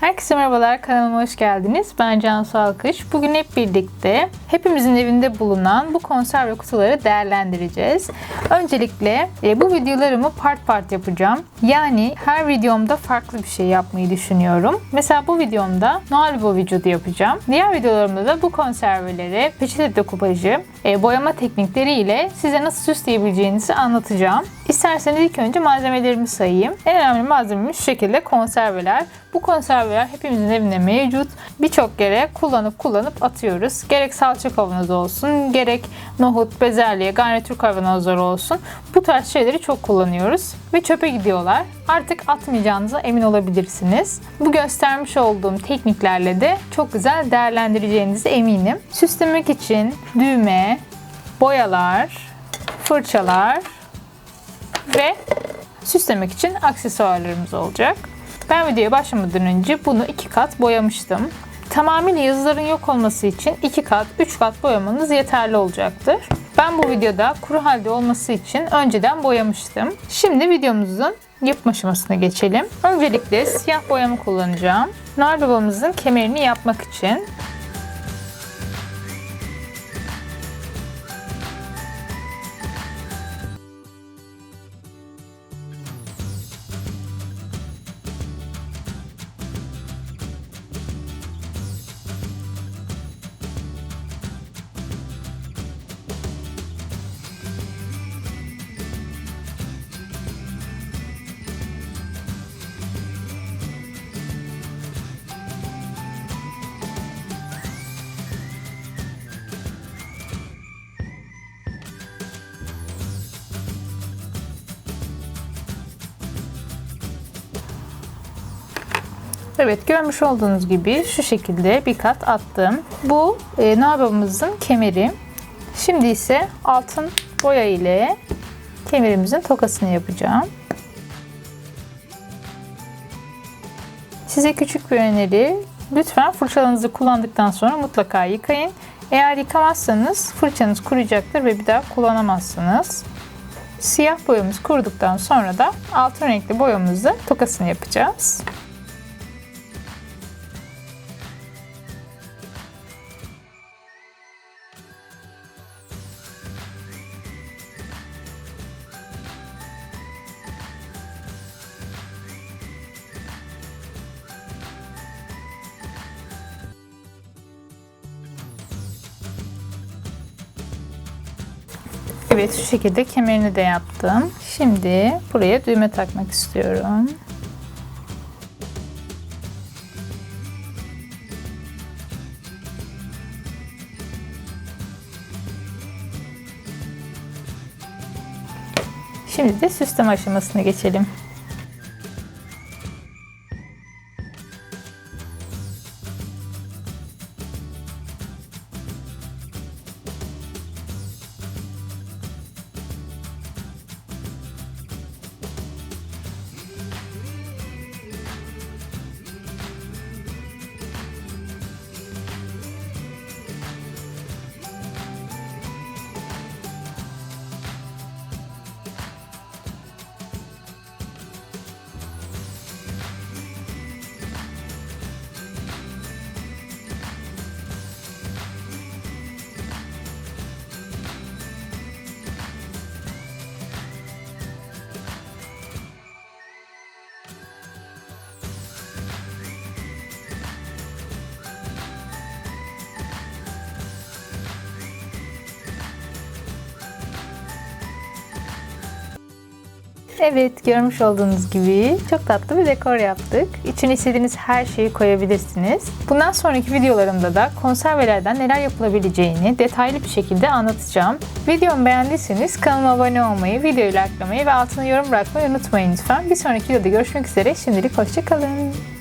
Herkese merhabalar, kanalıma hoş geldiniz. Ben Cansu Alkış. Bugün hep birlikte hepimizin evinde bulunan bu konserve kutuları değerlendireceğiz. Öncelikle e, bu videolarımı part part yapacağım. Yani her videomda farklı bir şey yapmayı düşünüyorum. Mesela bu videomda Noel Baba vücudu yapacağım. Diğer videolarımda da bu konserveleri peçete dekupajı, e, boyama teknikleriyle size nasıl süsleyebileceğinizi anlatacağım. İsterseniz ilk önce malzemelerimi sayayım. En önemli malzememiz şu şekilde konserveler. Bu konserveler hepimizin evinde mevcut. Birçok kere kullanıp kullanıp atıyoruz. Gerek salça kavanozu olsun, gerek nohut, bezelye, garnitür kavanozları olsun. Bu tarz şeyleri çok kullanıyoruz ve çöpe gidiyorlar. Artık atmayacağınıza emin olabilirsiniz. Bu göstermiş olduğum tekniklerle de çok güzel değerlendireceğinize eminim. Süslemek için düğme, boyalar, fırçalar ve süslemek için aksesuarlarımız olacak. Ben videoya başlamadan önce bunu iki kat boyamıştım. Tamamıyla yazıların yok olması için iki kat, üç kat boyamanız yeterli olacaktır. Ben bu videoda kuru halde olması için önceden boyamıştım. Şimdi videomuzun yapım aşamasına geçelim. Öncelikle siyah boyamı kullanacağım. Noel babamızın kemerini yapmak için Evet görmüş olduğunuz gibi şu şekilde bir kat attım. Bu e, Noel babamızın kemeri. Şimdi ise altın boya ile kemerimizin tokasını yapacağım. Size küçük bir öneri. Lütfen fırçalarınızı kullandıktan sonra mutlaka yıkayın. Eğer yıkamazsanız fırçanız kuruyacaktır ve bir daha kullanamazsınız. Siyah boyamız kuruduktan sonra da altın renkli boyamızı tokasını yapacağız. Evet şu şekilde kemerini de yaptım. Şimdi buraya düğme takmak istiyorum. Şimdi de süsleme aşamasına geçelim. Evet görmüş olduğunuz gibi çok tatlı bir dekor yaptık. İçine istediğiniz her şeyi koyabilirsiniz. Bundan sonraki videolarımda da konservelerden neler yapılabileceğini detaylı bir şekilde anlatacağım. Videomu beğendiyseniz kanalıma abone olmayı, videoyu likelamayı ve altına yorum bırakmayı unutmayın lütfen. Bir sonraki videoda görüşmek üzere. Şimdilik hoşçakalın.